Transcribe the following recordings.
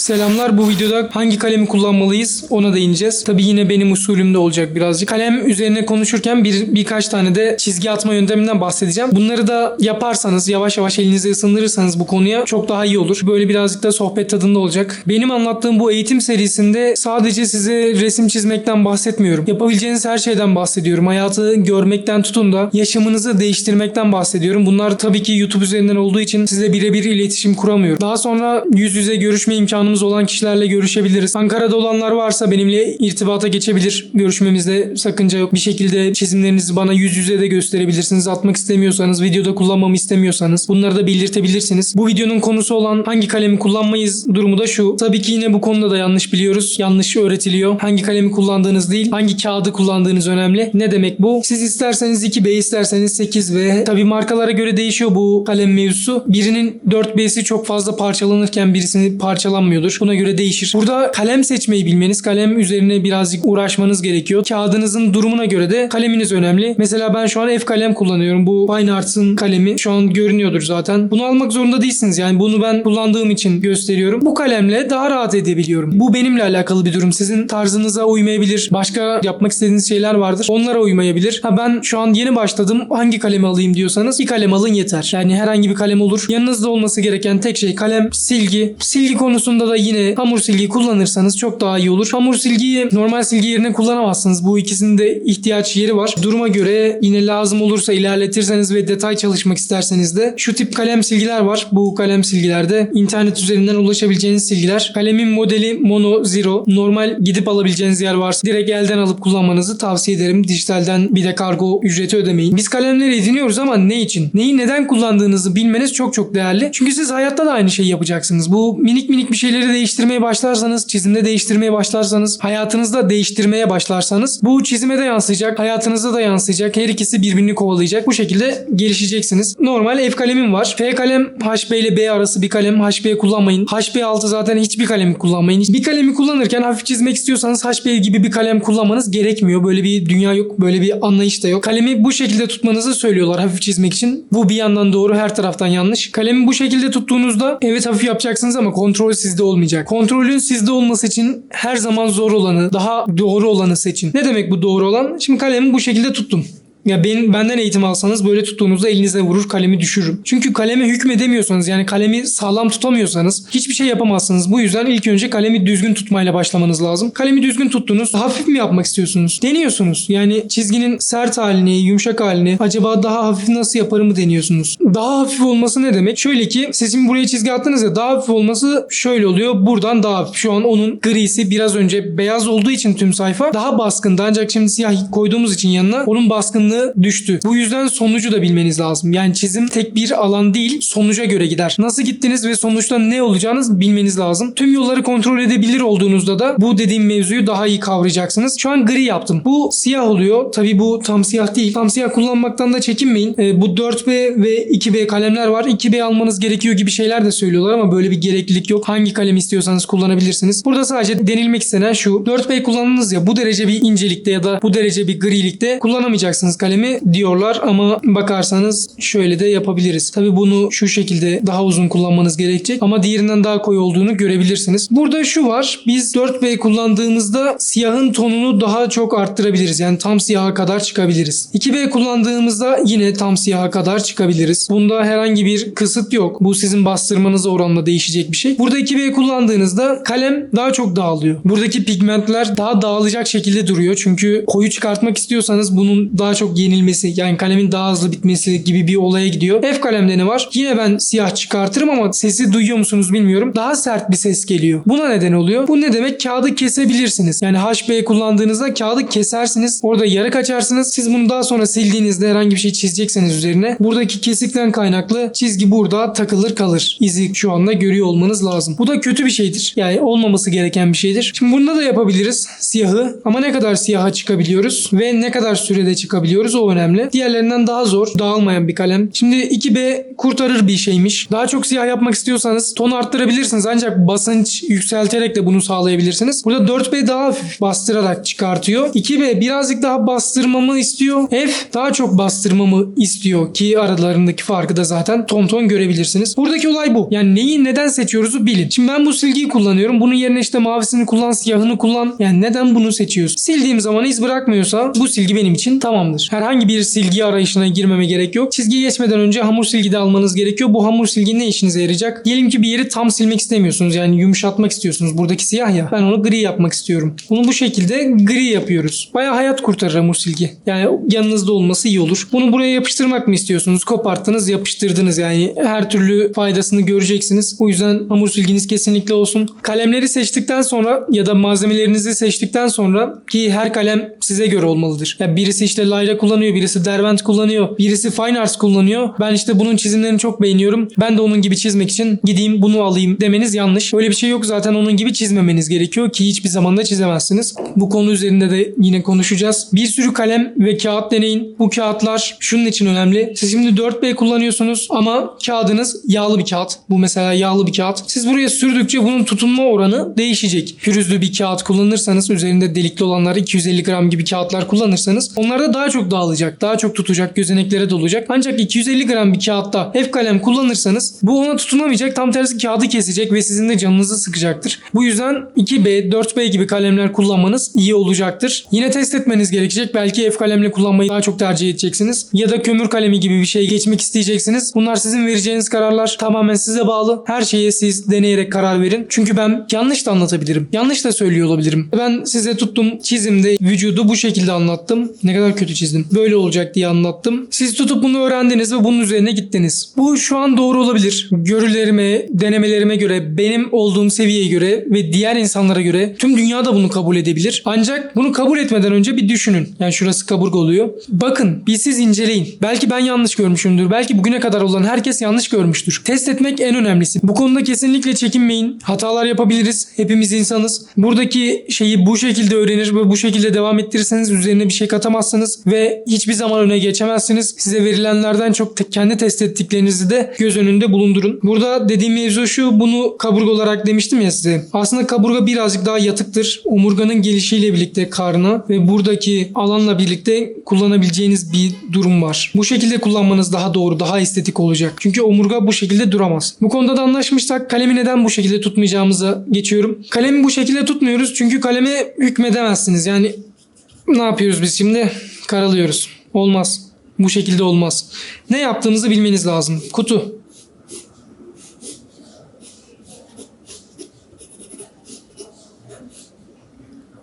Selamlar bu videoda hangi kalemi kullanmalıyız ona değineceğiz. Tabi yine benim usulümde olacak birazcık. Kalem üzerine konuşurken bir birkaç tane de çizgi atma yönteminden bahsedeceğim. Bunları da yaparsanız yavaş yavaş elinizi ısındırırsanız bu konuya çok daha iyi olur. Böyle birazcık da sohbet tadında olacak. Benim anlattığım bu eğitim serisinde sadece size resim çizmekten bahsetmiyorum. Yapabileceğiniz her şeyden bahsediyorum. Hayatı görmekten tutun da yaşamınızı değiştirmekten bahsediyorum. Bunlar tabii ki YouTube üzerinden olduğu için size birebir iletişim kuramıyorum. Daha sonra yüz yüze görüşme imkanımız olan kişilerle görüşebiliriz. Ankara'da olanlar varsa benimle irtibata geçebilir. Görüşmemizde sakınca yok. Bir şekilde çizimlerinizi bana yüz yüze de gösterebilirsiniz. Atmak istemiyorsanız, videoda kullanmamı istemiyorsanız bunları da belirtebilirsiniz. Bu videonun konusu olan hangi kalemi kullanmayız durumu da şu. Tabii ki yine bu konuda da yanlış biliyoruz. Yanlış öğretiliyor. Hangi kalemi kullandığınız değil, hangi kağıdı kullandığınız önemli. Ne demek bu? Siz isterseniz 2B, isterseniz 8B. Tabii markalara göre değişiyor bu kalem mevzusu. Birinin 4B'si çok fazla parçalanırken birisini parçalanmıyordur. Buna göre değişir. Burada kalem seçmeyi bilmeniz, kalem üzerine birazcık uğraşmanız gerekiyor. Kağıdınızın durumuna göre de kaleminiz önemli. Mesela ben şu an F kalem kullanıyorum. Bu Fine Arts'ın kalemi. Şu an görünüyordur zaten. Bunu almak zorunda değilsiniz. Yani bunu ben kullandığım için gösteriyorum. Bu kalemle daha rahat edebiliyorum. Bu benimle alakalı bir durum. Sizin tarzınıza uymayabilir. Başka yapmak istediğiniz şeyler vardır. Onlara uymayabilir. Ha ben şu an yeni başladım. Hangi kalemi alayım diyorsanız bir kalem alın yeter. Yani herhangi bir kalem olur. Yanınızda olması gereken tek şey kalem, silgi. Silgi konusunda da yine hamur silgiyi kullanırsanız çok daha iyi olur. Hamur silgiyi normal silgi yerine kullanamazsınız. Bu ikisinin de ihtiyaç yeri var. Duruma göre yine lazım olursa ilerletirseniz ve detay çalışmak isterseniz de şu tip kalem silgiler var. Bu kalem silgilerde internet üzerinden ulaşabileceğiniz silgiler. Kalemin modeli Mono Zero. Normal gidip alabileceğiniz yer varsa direkt elden alıp kullanmanızı tavsiye ederim. Dijitalden bir de kargo ücreti ödemeyin. Biz kalemleri ediniyoruz ama ne için? Neyi neden kullandığınızı bilmeniz çok çok değerli. Çünkü siz hayatta da aynı şeyi yapacaksınız. Bu minik minik bir şeyleri değiştirmeye başlarsanız, çizimde değiştirmeye başlarsanız, hayatınızda değiştirmeye başlarsanız bu çizime de yansıyacak, hayatınızda da yansıyacak. Her ikisi birbirini kovalayacak. Bu şekilde gelişeceksiniz. Normal F kalemim var. F kalem HB ile B arası bir kalem. HB kullanmayın. HB altı zaten hiçbir kalemi kullanmayın. Bir kalemi kullanırken hafif çizmek istiyorsanız HB gibi bir kalem kullanmanız gerekmiyor. Böyle bir dünya yok. Böyle bir anlayış da yok. Kalemi bu şekilde tutmanızı söylüyorlar hafif çizmek için. Bu bir yandan doğru, her taraftan yanlış. Kalemi bu şekilde tuttuğunuzda evet hafif yapacaksınız ama kontrol sizde olmayacak. Kontrolün sizde olması için her zaman zor olanı, daha doğru olanı seçin. Ne demek bu doğru olan? Şimdi kalemi bu şekilde tuttum. Ya ben, benden eğitim alsanız böyle tuttuğunuzda elinize vurur kalemi düşürürüm. Çünkü kaleme hükmedemiyorsanız yani kalemi sağlam tutamıyorsanız hiçbir şey yapamazsınız. Bu yüzden ilk önce kalemi düzgün tutmayla başlamanız lazım. Kalemi düzgün tuttunuz. Hafif mi yapmak istiyorsunuz? Deniyorsunuz. Yani çizginin sert halini, yumuşak halini acaba daha hafif nasıl yaparımı deniyorsunuz. Daha hafif olması ne demek? Şöyle ki siz şimdi buraya çizgi attınız ya daha hafif olması şöyle oluyor. Buradan daha hafif. Şu an onun grisi biraz önce beyaz olduğu için tüm sayfa daha baskındı. Ancak şimdi siyah koyduğumuz için yanına onun baskınlığı düştü. Bu yüzden sonucu da bilmeniz lazım. Yani çizim tek bir alan değil sonuca göre gider. Nasıl gittiniz ve sonuçta ne olacağınız bilmeniz lazım. Tüm yolları kontrol edebilir olduğunuzda da bu dediğim mevzuyu daha iyi kavrayacaksınız. Şu an gri yaptım. Bu siyah oluyor. Tabii bu tam siyah değil. Tam siyah kullanmaktan da çekinmeyin. Ee, bu 4B ve 2B kalemler var. 2B almanız gerekiyor gibi şeyler de söylüyorlar ama böyle bir gereklilik yok. Hangi kalem istiyorsanız kullanabilirsiniz. Burada sadece denilmek istenen şu. 4B kullandınız ya bu derece bir incelikte ya da bu derece bir grilikte kullanamayacaksınız kalemi diyorlar ama bakarsanız şöyle de yapabiliriz. Tabii bunu şu şekilde daha uzun kullanmanız gerekecek ama diğerinden daha koyu olduğunu görebilirsiniz. Burada şu var. Biz 4B kullandığımızda siyahın tonunu daha çok arttırabiliriz. Yani tam siyaha kadar çıkabiliriz. 2B kullandığımızda yine tam siyaha kadar çıkabiliriz. Bunda herhangi bir kısıt yok. Bu sizin bastırmanıza oranla değişecek bir şey. Burada 2B kullandığınızda kalem daha çok dağılıyor. Buradaki pigmentler daha dağılacak şekilde duruyor. Çünkü koyu çıkartmak istiyorsanız bunun daha çok yenilmesi yani kalemin daha hızlı bitmesi gibi bir olaya gidiyor. F kalemde var? Yine ben siyah çıkartırım ama sesi duyuyor musunuz bilmiyorum. Daha sert bir ses geliyor. Buna neden oluyor. Bu ne demek? Kağıdı kesebilirsiniz. Yani HB kullandığınızda kağıdı kesersiniz. Orada yarık açarsınız. Siz bunu daha sonra sildiğinizde herhangi bir şey çizecekseniz üzerine buradaki kesikten kaynaklı çizgi burada takılır kalır. İzi şu anda görüyor olmanız lazım. Bu da kötü bir şeydir. Yani olmaması gereken bir şeydir. Şimdi bunda da yapabiliriz siyahı ama ne kadar siyaha çıkabiliyoruz ve ne kadar sürede çıkabiliyoruz ediyoruz o önemli. Diğerlerinden daha zor dağılmayan bir kalem. Şimdi 2B kurtarır bir şeymiş. Daha çok siyah yapmak istiyorsanız ton arttırabilirsiniz ancak basınç yükselterek de bunu sağlayabilirsiniz. Burada 4B daha bastırarak çıkartıyor. 2B birazcık daha bastırmamı istiyor. F daha çok bastırmamı istiyor ki aralarındaki farkı da zaten ton ton görebilirsiniz. Buradaki olay bu. Yani neyi neden seçiyoruzu bilin. Şimdi ben bu silgiyi kullanıyorum. Bunun yerine işte mavisini kullan, siyahını kullan. Yani neden bunu seçiyorsun? Sildiğim zaman iz bırakmıyorsa bu silgi benim için tamamdır. Herhangi bir silgi arayışına girmeme gerek yok. Çizgiye geçmeden önce hamur silgi de almanız gerekiyor. Bu hamur silgi ne işinize yarayacak? Diyelim ki bir yeri tam silmek istemiyorsunuz. Yani yumuşatmak istiyorsunuz. Buradaki siyah ya. Ben onu gri yapmak istiyorum. Bunu bu şekilde gri yapıyoruz. Baya hayat kurtarır hamur silgi. Yani yanınızda olması iyi olur. Bunu buraya yapıştırmak mı istiyorsunuz? Koparttınız, yapıştırdınız. Yani her türlü faydasını göreceksiniz. O yüzden hamur silginiz kesinlikle olsun. Kalemleri seçtikten sonra ya da malzemelerinizi seçtikten sonra ki her kalem size göre olmalıdır. Ya birisi işte Lyra kullanıyor, birisi Derwent kullanıyor, birisi Fine Arts kullanıyor. Ben işte bunun çizimlerini çok beğeniyorum. Ben de onun gibi çizmek için gideyim bunu alayım demeniz yanlış. Öyle bir şey yok zaten onun gibi çizmemeniz gerekiyor ki hiçbir zaman da çizemezsiniz. Bu konu üzerinde de yine konuşacağız. Bir sürü kalem ve kağıt deneyin. Bu kağıtlar şunun için önemli. Siz şimdi 4B kullanıyorsunuz ama kağıdınız yağlı bir kağıt. Bu mesela yağlı bir kağıt. Siz buraya sürdükçe bunun tutunma oranı değişecek. Pürüzlü bir kağıt kullanırsanız üzerinde delikli olanlar 250 gram gibi kağıtlar kullanırsanız onlar da daha çok dağılacak. Daha çok tutacak. Gözeneklere dolacak. Ancak 250 gram bir kağıtta F kalem kullanırsanız bu ona tutunamayacak. Tam tersi kağıdı kesecek ve sizin de canınızı sıkacaktır. Bu yüzden 2B, 4B gibi kalemler kullanmanız iyi olacaktır. Yine test etmeniz gerekecek. Belki F kalemle kullanmayı daha çok tercih edeceksiniz. Ya da kömür kalemi gibi bir şey geçmek isteyeceksiniz. Bunlar sizin vereceğiniz kararlar tamamen size bağlı. Her şeye siz deneyerek karar verin. Çünkü ben yanlış da anlatabilirim. Yanlış da söylüyor olabilirim. Ben size tuttum çizimde vücudu bu şekilde anlattım. Ne kadar kötü çizdim. Böyle olacak diye anlattım. Siz tutup bunu öğrendiniz ve bunun üzerine gittiniz. Bu şu an doğru olabilir. Görülerime, denemelerime göre, benim olduğum seviyeye göre ve diğer insanlara göre tüm dünya da bunu kabul edebilir. Ancak bunu kabul etmeden önce bir düşünün. Yani şurası kaburga oluyor. Bakın bir siz inceleyin. Belki ben yanlış görmüşümdür. Belki bugüne kadar olan herkes yanlış görmüştür. Test etmek en önemlisi. Bu konuda kesinlikle çekinmeyin. Hatalar yapabiliriz. Hepimiz insanız. Buradaki şeyi bu şekilde öğrenir ve bu şekilde devam ettirirseniz üzerine bir şey katamazsınız ve hiçbir zaman öne geçemezsiniz. Size verilenlerden çok te- kendi test ettiklerinizi de göz önünde bulundurun. Burada dediğim mevzu şu bunu kaburga olarak demiştim ya size. Aslında kaburga birazcık daha yatıktır. Omurganın gelişiyle birlikte karnı ve buradaki alanla birlikte kullanabileceğiniz bir durum var. Bu şekilde kullanmanız daha doğru, daha estetik olacak. Çünkü omurga bu şekilde duramaz. Bu konuda da anlaşmışsak kalemi neden bu şekilde tutmayacağımıza geçiyorum. Kalemi bu şekilde tutmuyoruz çünkü kaleme hükmedemezsiniz. Yani ne yapıyoruz biz şimdi? Karalıyoruz. Olmaz. Bu şekilde olmaz. Ne yaptığınızı bilmeniz lazım. Kutu.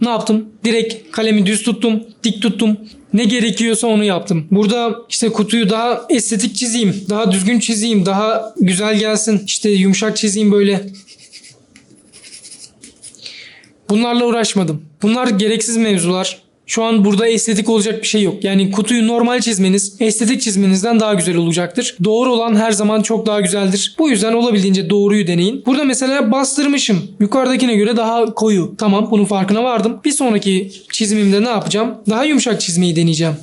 Ne yaptım? Direkt kalemi düz tuttum, dik tuttum. Ne gerekiyorsa onu yaptım. Burada işte kutuyu daha estetik çizeyim, daha düzgün çizeyim, daha güzel gelsin. İşte yumuşak çizeyim böyle. Bunlarla uğraşmadım. Bunlar gereksiz mevzular. Şu an burada estetik olacak bir şey yok. Yani kutuyu normal çizmeniz estetik çizmenizden daha güzel olacaktır. Doğru olan her zaman çok daha güzeldir. Bu yüzden olabildiğince doğruyu deneyin. Burada mesela bastırmışım. Yukarıdakine göre daha koyu. Tamam bunun farkına vardım. Bir sonraki çizimimde ne yapacağım? Daha yumuşak çizmeyi deneyeceğim.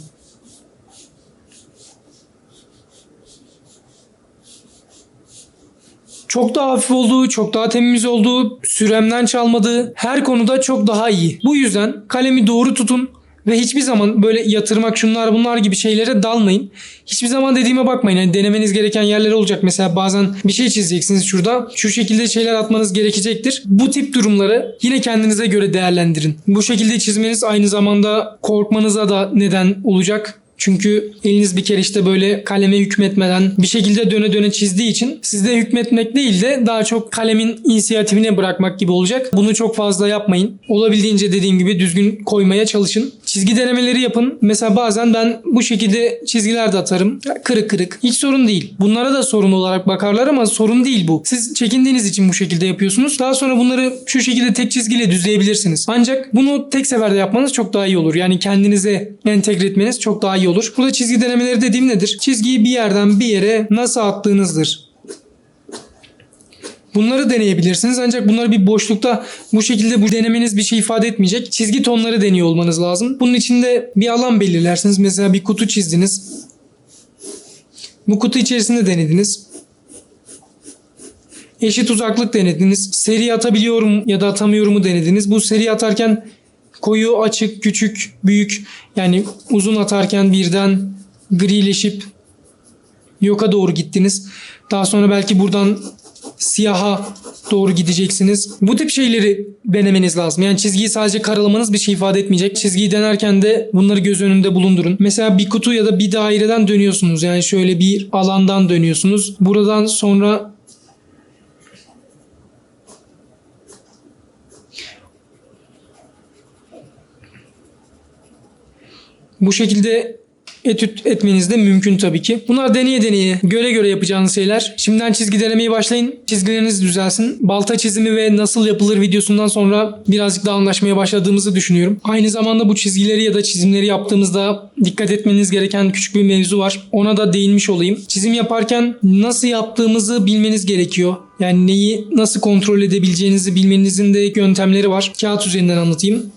Çok daha hafif olduğu, çok daha temiz olduğu, süremden çalmadığı her konuda çok daha iyi. Bu yüzden kalemi doğru tutun ve hiçbir zaman böyle yatırmak şunlar bunlar gibi şeylere dalmayın. Hiçbir zaman dediğime bakmayın. Yani denemeniz gereken yerler olacak. Mesela bazen bir şey çizeceksiniz şurada. Şu şekilde şeyler atmanız gerekecektir. Bu tip durumları yine kendinize göre değerlendirin. Bu şekilde çizmeniz aynı zamanda korkmanıza da neden olacak. Çünkü eliniz bir kere işte böyle kaleme hükmetmeden bir şekilde döne döne çizdiği için sizde hükmetmek değil de daha çok kalemin inisiyatifine bırakmak gibi olacak. Bunu çok fazla yapmayın. Olabildiğince dediğim gibi düzgün koymaya çalışın. Çizgi denemeleri yapın. Mesela bazen ben bu şekilde çizgiler de atarım. Kırık kırık. Hiç sorun değil. Bunlara da sorun olarak bakarlar ama sorun değil bu. Siz çekindiğiniz için bu şekilde yapıyorsunuz. Daha sonra bunları şu şekilde tek çizgiyle düzleyebilirsiniz. Ancak bunu tek seferde yapmanız çok daha iyi olur. Yani kendinize entegre etmeniz çok daha iyi olur. Burada çizgi denemeleri dediğim nedir? Çizgiyi bir yerden bir yere nasıl attığınızdır. Bunları deneyebilirsiniz ancak bunları bir boşlukta bu şekilde bu denemeniz bir şey ifade etmeyecek. Çizgi tonları deniyor olmanız lazım. Bunun içinde bir alan belirlersiniz. Mesela bir kutu çizdiniz. Bu kutu içerisinde denediniz. Eşit uzaklık denediniz. Seri atabiliyorum ya da atamıyorumu denediniz. Bu seri atarken koyu, açık, küçük, büyük yani uzun atarken birden grileşip yoka doğru gittiniz. Daha sonra belki buradan siyaha doğru gideceksiniz. Bu tip şeyleri denemeniz lazım. Yani çizgiyi sadece karalamanız bir şey ifade etmeyecek. Çizgiyi denerken de bunları göz önünde bulundurun. Mesela bir kutu ya da bir daireden dönüyorsunuz. Yani şöyle bir alandan dönüyorsunuz. Buradan sonra Bu şekilde etüt etmeniz de mümkün tabii ki. Bunlar deneye deneye, göre göre yapacağınız şeyler. Şimdiden çizgi denemeye başlayın. Çizgileriniz düzelsin. Balta çizimi ve nasıl yapılır videosundan sonra birazcık daha anlaşmaya başladığımızı düşünüyorum. Aynı zamanda bu çizgileri ya da çizimleri yaptığımızda dikkat etmeniz gereken küçük bir mevzu var. Ona da değinmiş olayım. Çizim yaparken nasıl yaptığımızı bilmeniz gerekiyor. Yani neyi nasıl kontrol edebileceğinizi bilmenizin de yöntemleri var. Kağıt üzerinden anlatayım.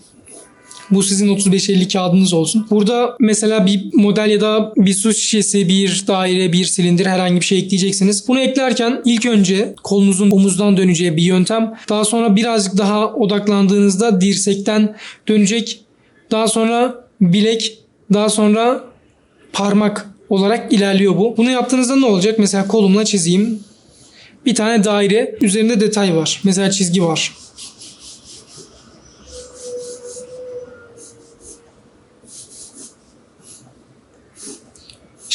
Bu sizin 35-50 kağıdınız olsun. Burada mesela bir model ya da bir su şişesi, bir daire, bir silindir herhangi bir şey ekleyeceksiniz. Bunu eklerken ilk önce kolunuzun omuzdan döneceği bir yöntem. Daha sonra birazcık daha odaklandığınızda dirsekten dönecek. Daha sonra bilek, daha sonra parmak olarak ilerliyor bu. Bunu yaptığınızda ne olacak? Mesela kolumla çizeyim. Bir tane daire, üzerinde detay var. Mesela çizgi var.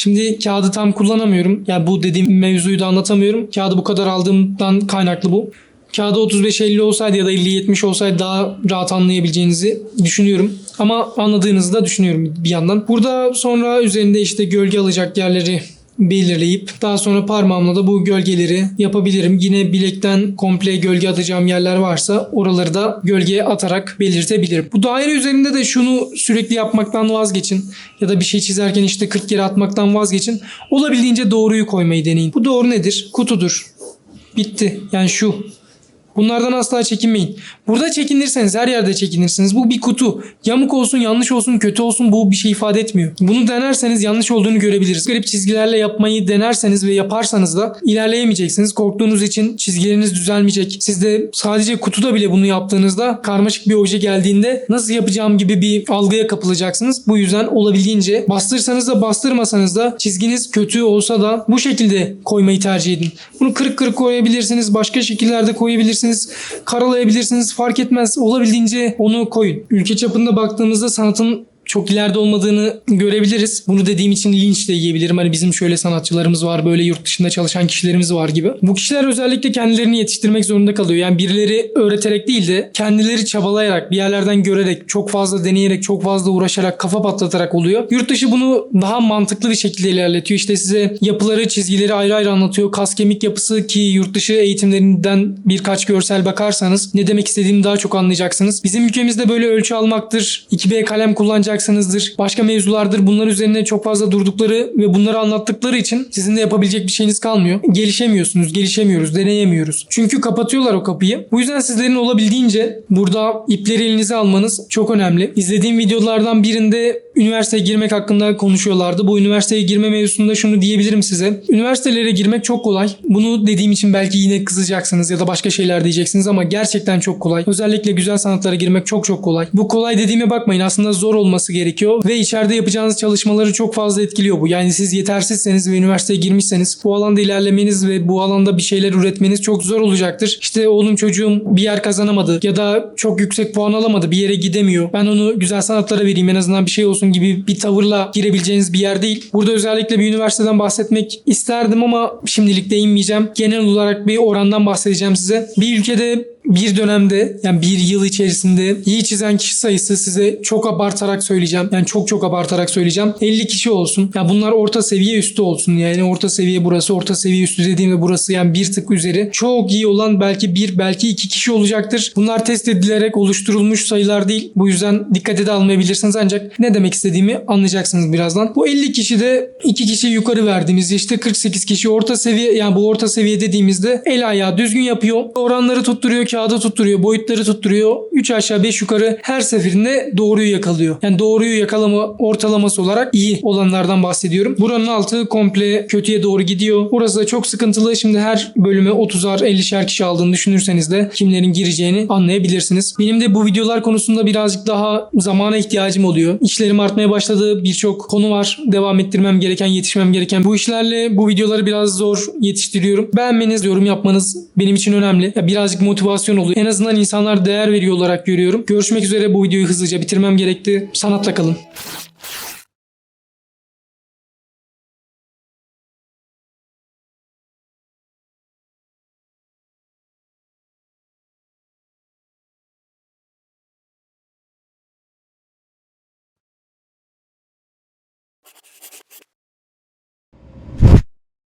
Şimdi kağıdı tam kullanamıyorum. Yani bu dediğim mevzuyu da anlatamıyorum. Kağıdı bu kadar aldığımdan kaynaklı bu. Kağıdı 35-50 olsaydı ya da 50-70 olsaydı daha rahat anlayabileceğinizi düşünüyorum. Ama anladığınızı da düşünüyorum bir yandan. Burada sonra üzerinde işte gölge alacak yerleri belirleyip daha sonra parmağımla da bu gölgeleri yapabilirim. Yine bilekten komple gölge atacağım yerler varsa oraları da gölgeye atarak belirtebilirim. Bu daire üzerinde de şunu sürekli yapmaktan vazgeçin ya da bir şey çizerken işte 40 kere atmaktan vazgeçin. Olabildiğince doğruyu koymayı deneyin. Bu doğru nedir? Kutudur. Bitti. Yani şu. Bunlardan asla çekinmeyin. Burada çekinirseniz her yerde çekinirsiniz. Bu bir kutu. Yamuk olsun, yanlış olsun, kötü olsun bu bir şey ifade etmiyor. Bunu denerseniz yanlış olduğunu görebiliriz. Garip çizgilerle yapmayı denerseniz ve yaparsanız da ilerleyemeyeceksiniz. Korktuğunuz için çizgileriniz düzelmeyecek. Siz de sadece kutuda bile bunu yaptığınızda karmaşık bir obje geldiğinde nasıl yapacağım gibi bir algıya kapılacaksınız. Bu yüzden olabildiğince bastırsanız da bastırmasanız da çizginiz kötü olsa da bu şekilde koymayı tercih edin. Bunu kırık kırık koyabilirsiniz. Başka şekillerde koyabilirsiniz. Karalayabilirsiniz. Fark etmez. Olabildiğince onu koyun. Ülke çapında baktığımızda sanatın çok ileride olmadığını görebiliriz. Bunu dediğim için linç de yiyebilirim. Hani bizim şöyle sanatçılarımız var, böyle yurt dışında çalışan kişilerimiz var gibi. Bu kişiler özellikle kendilerini yetiştirmek zorunda kalıyor. Yani birileri öğreterek değil de kendileri çabalayarak, bir yerlerden görerek, çok fazla deneyerek, çok fazla uğraşarak, kafa patlatarak oluyor. Yurt dışı bunu daha mantıklı bir şekilde ilerletiyor. İşte size yapıları, çizgileri ayrı ayrı anlatıyor. Kas kemik yapısı ki yurt dışı eğitimlerinden birkaç görsel bakarsanız ne demek istediğimi daha çok anlayacaksınız. Bizim ülkemizde böyle ölçü almaktır. 2B kalem kullanacak yapacaksınızdır. Başka mevzulardır. Bunlar üzerine çok fazla durdukları ve bunları anlattıkları için sizin de yapabilecek bir şeyiniz kalmıyor. Gelişemiyorsunuz, gelişemiyoruz, deneyemiyoruz. Çünkü kapatıyorlar o kapıyı. Bu yüzden sizlerin olabildiğince burada ipleri elinize almanız çok önemli. İzlediğim videolardan birinde üniversiteye girmek hakkında konuşuyorlardı. Bu üniversiteye girme mevzusunda şunu diyebilirim size. Üniversitelere girmek çok kolay. Bunu dediğim için belki yine kızacaksınız ya da başka şeyler diyeceksiniz ama gerçekten çok kolay. Özellikle güzel sanatlara girmek çok çok kolay. Bu kolay dediğime bakmayın aslında zor olması gerekiyor ve içeride yapacağınız çalışmaları çok fazla etkiliyor bu. Yani siz yetersizseniz ve üniversiteye girmişseniz bu alanda ilerlemeniz ve bu alanda bir şeyler üretmeniz çok zor olacaktır. İşte oğlum çocuğum bir yer kazanamadı ya da çok yüksek puan alamadı bir yere gidemiyor. Ben onu güzel sanatlara vereyim en azından bir şey olsun gibi bir tavırla girebileceğiniz bir yer değil. Burada özellikle bir üniversiteden bahsetmek isterdim ama şimdilik değinmeyeceğim. Genel olarak bir orandan bahsedeceğim size. Bir ülkede bir dönemde yani bir yıl içerisinde iyi çizen kişi sayısı size çok abartarak söyleyeceğim. Yani çok çok abartarak söyleyeceğim. 50 kişi olsun. Ya bunlar orta seviye üstü olsun. Yani orta seviye burası, orta seviye üstü dediğimde burası yani bir tık üzeri. Çok iyi olan belki bir, belki iki kişi olacaktır. Bunlar test edilerek oluşturulmuş sayılar değil. Bu yüzden dikkate de almayabilirsiniz ancak ne demek istediğimi anlayacaksınız birazdan. Bu 50 kişi de 2 kişi yukarı verdiğimizde işte 48 kişi orta seviye yani bu orta seviye dediğimizde el ayağı düzgün yapıyor. Oranları tutturuyor, kağıda tutturuyor, boyutları tutturuyor. 3 aşağı 5 yukarı her seferinde doğruyu yakalıyor. Yani doğruyu yakalama ortalaması olarak iyi olanlardan bahsediyorum. Buranın altı komple kötüye doğru gidiyor. Burası da çok sıkıntılı. Şimdi her bölüme 30'ar 50'şer kişi aldığını düşünürseniz de kimlerin gireceğini anlayabilirsiniz. Benim de bu videolar konusunda birazcık daha zamana ihtiyacım oluyor. İşlerim artmaya başladı. Birçok konu var. Devam ettirmem gereken, yetişmem gereken. Bu işlerle bu videoları biraz zor yetiştiriyorum. Beğenmeniz, yorum yapmanız benim için önemli. Birazcık motivasyon oluyor. En azından insanlar değer veriyor olarak görüyorum. Görüşmek üzere bu videoyu hızlıca bitirmem gerekti. Sanatla kalın.